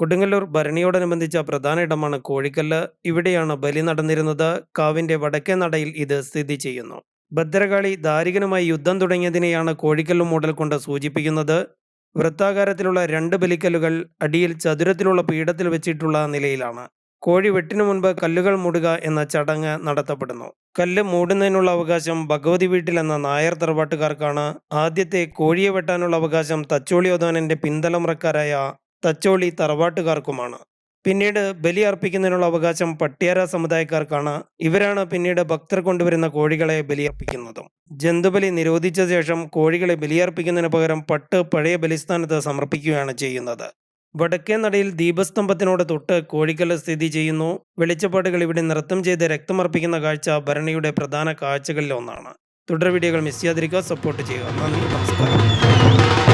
കൊടുങ്ങല്ലൂർ ഭരണിയോടനുബന്ധിച്ച പ്രധാന ഇടമാണ് കോഴിക്കല്ല്. ഇവിടെയാണ് ബലി നടന്നിരുന്നത്. കാവിന്റെ വടക്കേ നടയിൽ ഇത് സ്ഥിതി ചെയ്യുന്നു. ഭദ്രകാളി ദാരികനുമായി യുദ്ധം തുടങ്ങിയതിനെയാണ് കോഴിക്കല്ല് മൂടൽ കൊണ്ട് സൂചിപ്പിക്കുന്നത്. വൃത്താകാരത്തിലുള്ള രണ്ട് ബലിക്കല്ലുകൾ അടിയിൽ ചതുരത്തിലുള്ള പീഠത്തിൽ വെച്ചിട്ടുള്ള നിലയിലാണ്. കോഴി വെട്ടിനു മുൻപ് കല്ലുകൾ മൂടുക എന്ന ചടങ്ങ് നടത്തപ്പെടുന്നു. കല്ല് മൂടുന്നതിനുള്ള അവകാശം ഭഗവതി വീട്ടിൽ എന്ന നായർ തറവാട്ടുകാർക്കാണ്. ആദ്യത്തെ കോഴിയെ വെട്ടാനുള്ള അവകാശം തച്ചോളിയോധാനന്റെ പിന്തലമുറക്കാരായ തച്ചോളി തറവാട്ടുകാർക്കുമാണ്. പിന്നീട് ബലി അർപ്പിക്കുന്നതിനുള്ള അവകാശം പട്ടിയാര സമുദായക്കാർക്കാണ്. ഇവരാണ് പിന്നീട് ഭക്തർ കൊണ്ടുവരുന്ന കോഴികളെ ബലിയർപ്പിക്കുന്നതും. ജന്തുബലി നിരോധിച്ച ശേഷം കോഴികളെ ബലിയർപ്പിക്കുന്നതിന് പകരം പട്ട് പഴയ ബലിസ്ഥാനത്ത് സമർപ്പിക്കുകയാണ് ചെയ്യുന്നത്. വടക്കേ നടയിൽ ദീപസ്തംഭത്തിനോട് തൊട്ട് കോഴിക്കൽ സ്ഥിതി ചെയ്യുന്നു. വെളിച്ചപ്പാടുകൾ ഇവിടെ നൃത്തം ചെയ്ത് രക്തമർപ്പിക്കുന്ന കാഴ്ച ഭരണിയുടെ പ്രധാന കാഴ്ചകളിൽ ഒന്നാണ്. തുടർ വീഡിയോകൾ മിസ് ചെയ്യാതിരിക്കുക. സപ്പോർട്ട് ചെയ്യുക. നന്ദി. നമസ്കാരം.